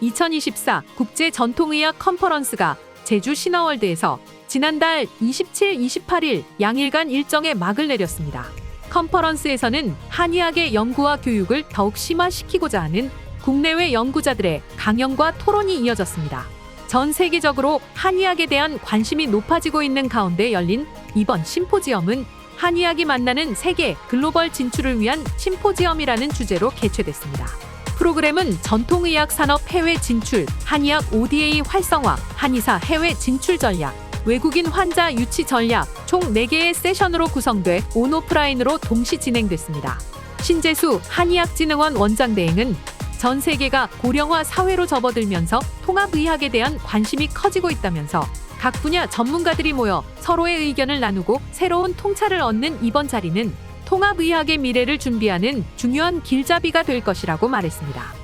2024 국제 전통의학 컨퍼런스가 제주 신화월드에서 지난달 27, 28일 양일간 일정에 막을 내렸습니다. 컨퍼런스에서는 한의학의 연구와 교육을 더욱 심화시키고자 하는 국내외 연구자들의 강연과 토론이 이어졌습니다. 전 세계적으로 한의학에 대한 관심이 높아지고 있는 가운데 열린 이번 심포지엄은 한의학이 만나는 세계 글로벌 진출을 위한 심포지엄이라는 주제로 개최됐습니다. 프로그램은 전통의학 산업 해외 진출, 한의학 ODA 활성화, 한의사 해외 진출 전략, 외국인 환자 유치 전략 총 4개의 세션으로 구성돼 온오프라인으로 동시 진행됐습니다. 신재수 한의학진흥원 원장 대행은 전 세계가 고령화 사회로 접어들면서 통합의학에 대한 관심이 커지고 있다면서 각 분야 전문가들이 모여 서로의 의견을 나누고 새로운 통찰을 얻는 이번 자리는 통합의학의 미래를 준비하는 중요한 길잡이가 될 것이라고 말했습니다.